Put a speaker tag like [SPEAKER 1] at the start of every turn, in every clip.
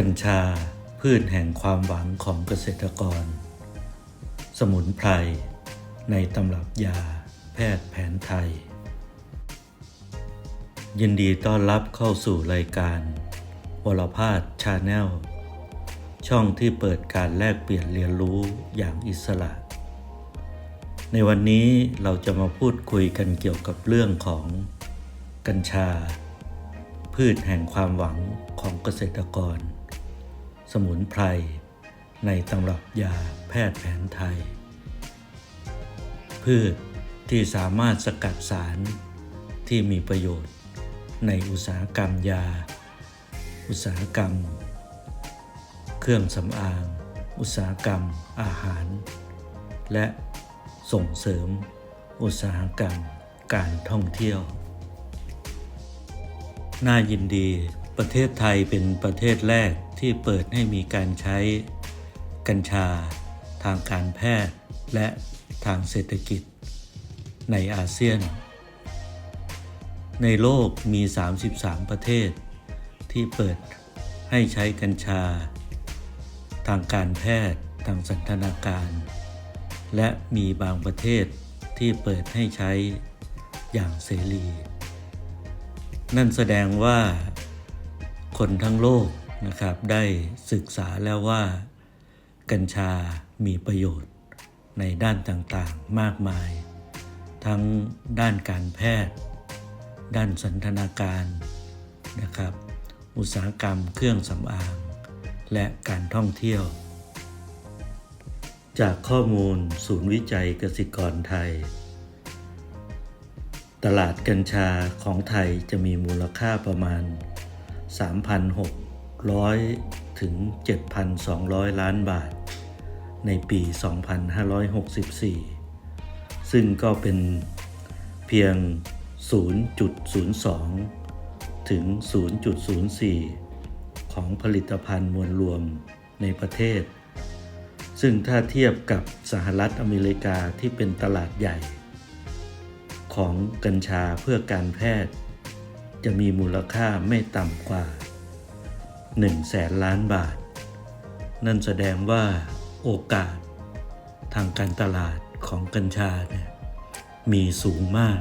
[SPEAKER 1] กัญชา พืชแห่งความหวังของเกษตรกร สมุนไพร ในตำรับยาแพทย์แผนไทย ยินดีต้อนรับเข้าสู่รายการ วรพาสชาแนล ช่องที่เปิดการแลกเปลี่ยนเรียนรู้อย่างอิสระ ในวันนี้เราจะมาพูดคุยกันเกี่ยวกับเรื่องของกัญชาพืชแห่งความหวังของเกษตรกร สมุนไพร ในตำรับยาแพทย์แผนไทย พืชที่สามารถสกัดสารที่มีประโยชน์ในอุตสาหกรรมยา อุตสาหกรรม เครื่องสำอาง อุตสาหกรรมอาหาร และส่งเสริมอุตสาหกรรมการท่องเที่ยว น่ายินดีประเทศไทยเป็นประเทศแรก ที่เปิดให้มีการใช้กัญชา ทางการแพทย์และทางเศรษฐกิจ ในอาเซียน ในโลกมี 33 ประเทศ ที่เปิดให้ใช้กัญชา ทางการแพทย์ทางสันทนาการ และมีบางประเทศที่เปิดให้ใช้อย่างเสรี นั่นแสดงว่าคนทั้งโลก นะครับ ได้ศึกษาแล้วว่า กัญชามีประโยชน์ในด้านต่างๆมากมาย ทั้งด้านการแพทย์ ด้านสันทนาการนะครับ อุตสาหกรรมเครื่องสำอาง และการท่องเที่ยว จากข้อมูลศูนย์วิจัยเกสิกรไทย ตลาดกัญชาของไทยจะมีมูลค่าประมาณ 3,600 ถึง 7,200 ล้านบาท ในปี 2564 ซึ่งก็เป็นเพียง 0.02 ถึง 0.04 ของผลิตภัณฑ์มวลรวมในประเทศ ซึ่งถ้าเทียบกับสหรัฐอเมริกาที่เป็นตลาดใหญ่ ของกัญชาเพื่อการแพทย์ จะมีมูลค่าไม่ต่ำกว่า 1แสนล้านบาท นั่นแสดงว่าโอกาสทางการตลาดของกัญชาเนี่ยมีสูงมาก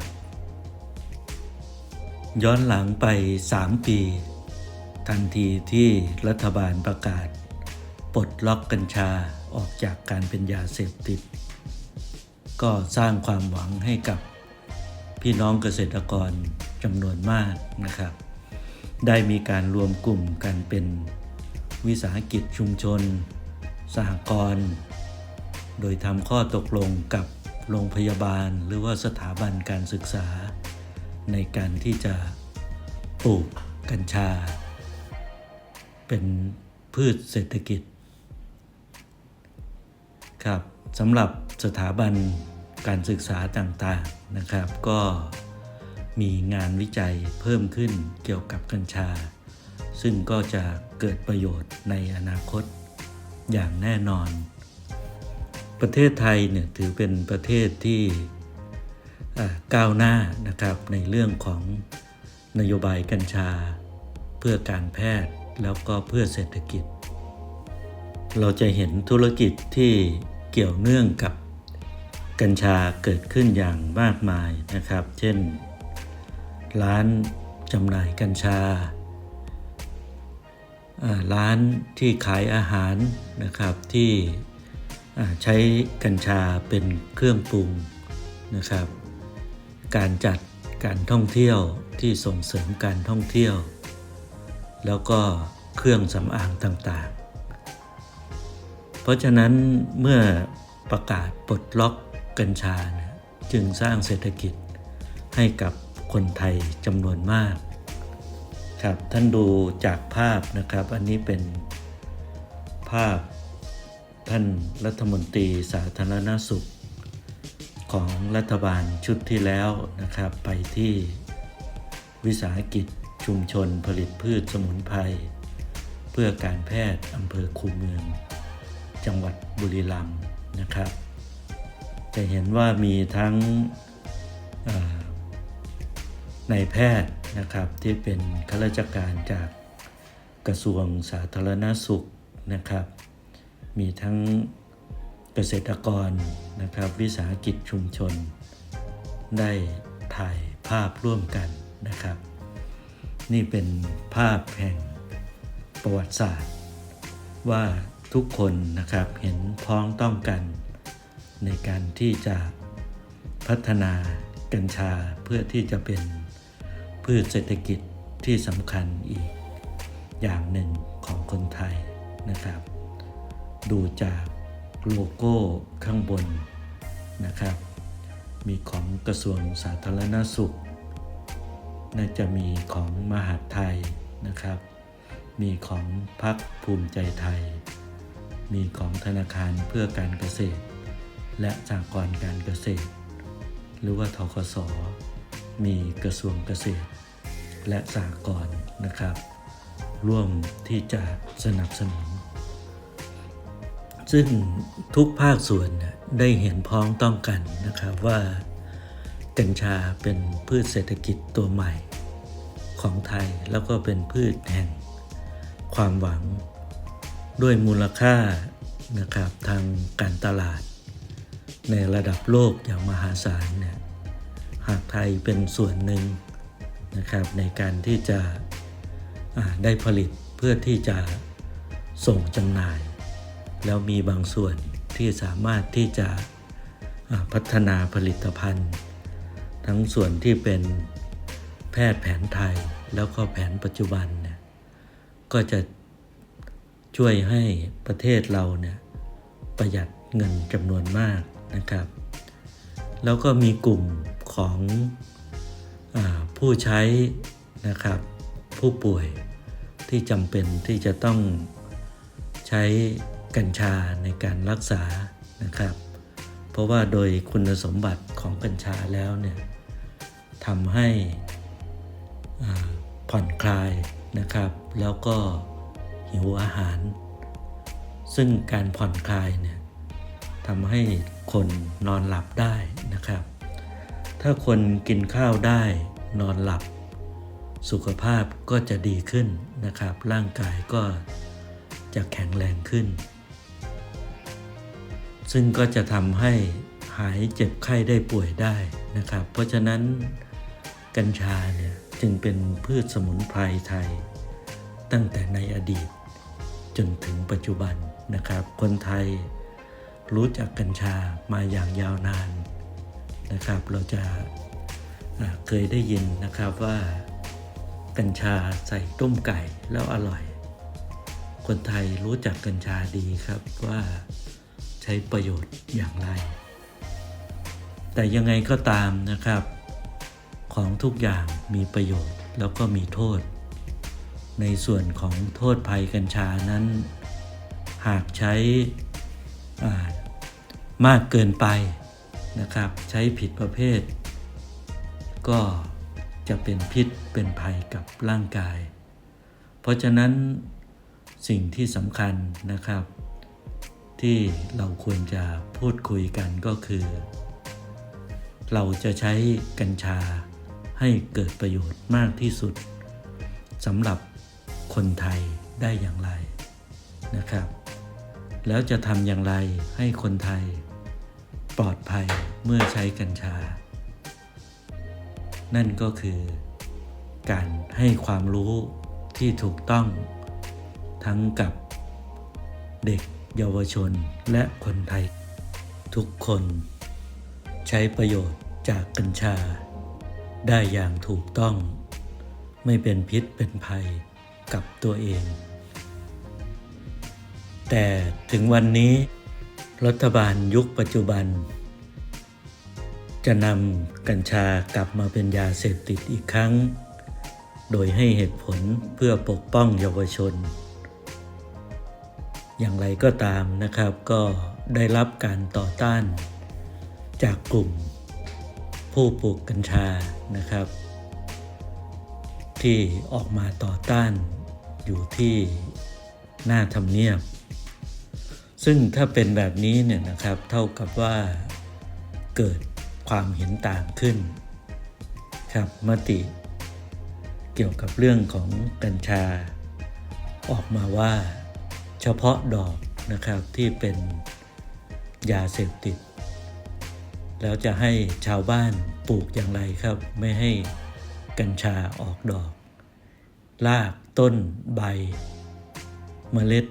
[SPEAKER 1] ย้อนหลังไป 3 ปี ทันทีที่รัฐบาลประกาศ ปลดล็อกกัญชาออกจากการเป็นยาเสพติด ก็สร้างความหวังให้กับพี่น้องเกษตรกรจำนวนมากนะครับ ได้มีการรวมกลุ่มกันเป็นวิสาหกิจชุมชน สหกรณ์โดยทำข้อตกลงกับโรงพยาบาลหรือว่าสถาบันการศึกษา ในการที่จะปลูกกัญชา เป็นพืชเศรษฐกิจ ครับสำหรับสถาบันการศึกษาต่างๆนะครับ ก็ มีงานวิจัยเพิ่มขึ้นเกี่ยวกับกัญชา ซึ่งก็จะเกิดประโยชน์ในอนาคตอย่างแน่นอน ประเทศไทยเนี่ยถือเป็นประเทศที่ก้าวหน้านะครับในเรื่องของนโยบายกัญชา เพื่อการแพทย์แล้วก็เพื่อเศรษฐกิจ เราจะเห็นธุรกิจที่เกี่ยวเนื่องกับกัญชาเกิดขึ้นอย่างมากมายนะครับ เช่น ร้านจำหน่ายกัญชา ร้านที่ขายอาหารนะครับที่ใช้กัญชาเป็นเครื่องปรุงนะครับ การจัดการท่องเที่ยวที่ส่งเสริมการท่องเที่ยว แล้วก็เครื่องสำอางต่างๆ เพราะฉะนั้นเมื่อประกาศปลดล็อกกัญชา จึงสร้างเศรษฐกิจให้กับ คนไทยจำนวนมากครับท่านดูจากภาพนะครับ อันนี้เป็นภาพท่านรัฐมนตรีสาธารณสุข ของรัฐบาลชุดที่แล้วนะครับ ไปที่วิสาหกิจชุมชนผลิตพืชสมุนไพรเพื่อการแพทย์อำเภอคูเมือง จังหวัดบุรีรัมย์นะครับ จะเห็นว่ามีทั้ง ในแพทย์นะครับที่เป็นข้าราชการจากกระทรวงสาธารณสุขนะครับ มีทั้งเกษตรกรนะครับ วิสาหกิจชุมชน ได้ถ่ายภาพร่วมกันนะครับ นี่เป็นภาพแห่งประวัติศาสตร์ ว่าทุกคนนะครับเห็นพ้องต้องกัน ในการที่จะพัฒนากัญชาเพื่อที่จะเป็น พืชเศรษฐกิจที่สำคัญอีก อย่างหนึ่งของคนไทยนะครับ ดูจากโลโก้ข้างบนนะครับ มีของกระทรวงสาธารณสุข น่าจะมีของมหาดไทยนะครับ มีของพรรคภูมิใจไทย มีของธนาคารเพื่อการเกษตร และสหกรณ์การเกษตร หรือว่าทกส มีกระทรวงเกษตร และสหกรณ์นะครับ ร่วมที่จะสนับสนุน ซึ่งทุกภาคส่วนได้เห็นพ้องต้องกันนะครับว่ากัญชาเป็นพืชเศรษฐกิจตัวใหม่ของไทยแล้วก็เป็นพืชแห่งความหวังด้วยมูลค่านะครับทางการตลาด ในระดับโลกอย่างมหาศาลเนี่ย หากไทยเป็นส่วนหนึ่งนะครับในการที่จะได้ผลิตเพื่อที่จะส่งจำหน่าย แล้วมีบางส่วนที่สามารถที่จะพัฒนาผลิตภัณฑ์ ทั้งส่วนที่เป็นแพทย์แผนไทยแล้วก็แผนปัจจุบันเนี่ยก็จะช่วยให้ประเทศเราเนี่ยประหยัดเงินจำนวนมากนะครับ แล้วก็มีกลุ่มของอผู้ใช้นะครับ ผู้ป่วยที่จำเป็นที่จะต้องใช้กัญชาในการรักษานะครับ เพราะว่าโดยคุณสมบัติของกัญชาแล้วเนี่ยทำให้ผ่อนคลายนะครับ แล้วก็หิวอาหาร ซึ่งการผ่อนคลายเนี่ย ทำให้คนนอนหลับได้นะครับ ถ้าคนกินข้าวได้นอนหลับ สุขภาพก็จะดีขึ้นนะครับ ร่างกายก็จะแข็งแรงขึ้น ซึ่งก็จะทำให้หายเจ็บไข้ได้ป่วยได้นะครับ เพราะฉะนั้นกัญชาเนี่ยจึงเป็นพืชสมุนไพรไทย ตั้งแต่ในอดีตจนถึงปัจจุบันนะครับ คนไทย รู้จักกัญชามาอย่างยาวนานนะครับ เราจะเคยได้ยินนะครับว่ากัญชาใส่ต้มไก่แล้วอร่อย คนไทยรู้จักกัญชาดีครับว่าใช้ประโยชน์อย่างไร แต่ยังไงก็ตามนะครับ ของทุกอย่างมีประโยชน์แล้วก็มีโทษ ในส่วนของโทษภัยกัญชานั้น หากใช้ มากเกินไปนะครับ ใช้ผิดประเภท ก็จะเป็นพิษเป็นภัยกับร่างกาย เพราะฉะนั้นสิ่งที่สำคัญนะครับ ที่เราควรจะพูดคุยกันก็คือ เราจะใช้กัญชาให้เกิดประโยชน์มากที่สุดสำหรับคนไทยได้อย่างไรนะครับ แล้วจะทำอย่างไรให้คนไทย ปลอดภัยเมื่อใช้กัญชา นั่นก็คือ การให้ความรู้ที่ถูกต้อง ทั้งกับเด็กเยาวชนและคนไทย ทุกคน ใช้ประโยชน์จากกัญชา ได้อย่างถูกต้อง ไม่เป็นพิษเป็นภัยกับตัวเอง แต่ถึงวันนี้ รัฐบาลยุคปัจจุบัน จะนำกัญชากลับมาเป็นยาเสพติดอีกครั้ง โดยให้เหตุผลเพื่อปกป้องเยาวชน อย่างไรก็ตามนะครับก็ได้รับการต่อต้าน จากกลุ่ม ผู้ปลูกกัญชานะครับ ที่ออกมาต่อต้านอยู่ที่หน้าทำเนียบ ซึ่งถ้าเป็นแบบนี้เนี่ยนะครับเท่ากับว่าเกิดความเห็นต่างขึ้นครับมติเกี่ยวกับเรื่องของกัญชา ออกมาว่าเฉพาะดอกนะครับที่เป็นยาเสพติด แล้วจะให้ชาวบ้านปลูกอย่างไรครับ ไม่ให้กัญชาออกดอก รากต้นใบ เมล็ด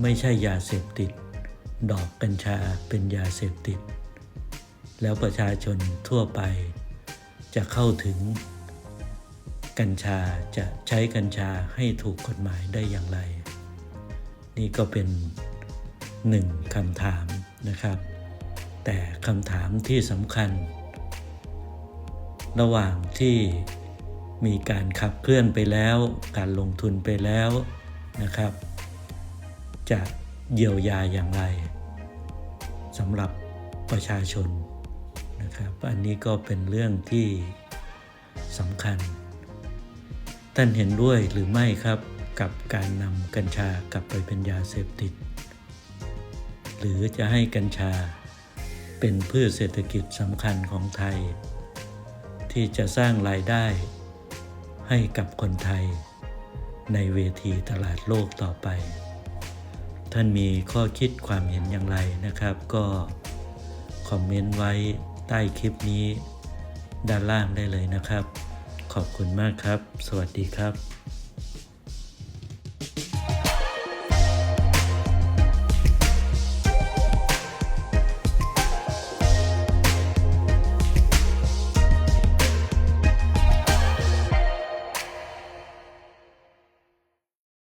[SPEAKER 1] ไม่ใช่ยาเสพติด ดอกกัญชาเป็นยาเสพติด แล้วประชาชนทั่วไป จะเข้าถึง กัญชาจะใช้กัญชาให้ถูกกฎหมายได้อย่างไร นี่ก็เป็นหนึ่งคำถามนะครับ แต่คำถามที่สำคัญ ระหว่างที่มีการขับเคลื่อนไปแล้ว การลงทุนไปแล้วนะครับ จะเยียวยาอย่างไรสำหรับประชาชนนะครับ อันนี้ก็เป็นเรื่องที่สำคัญ ท่านเห็นด้วยหรือไม่ครับกับการนำกัญชากลับไปเป็นยาเสพติด หรือจะให้กัญชาเป็นพืชเศรษฐกิจสำคัญของไทย ที่จะสร้างรายได้ให้กับคนไทยในเวทีตลาดโลกต่อไป ท่านมีข้อคิดความเห็นอย่างไรนะครับ ก็คอมเมนต์ไว้ใต้คลิปนี้ ด้านล่างได้เลยนะครับ ขอบคุณมากครับ สวัสดีครับ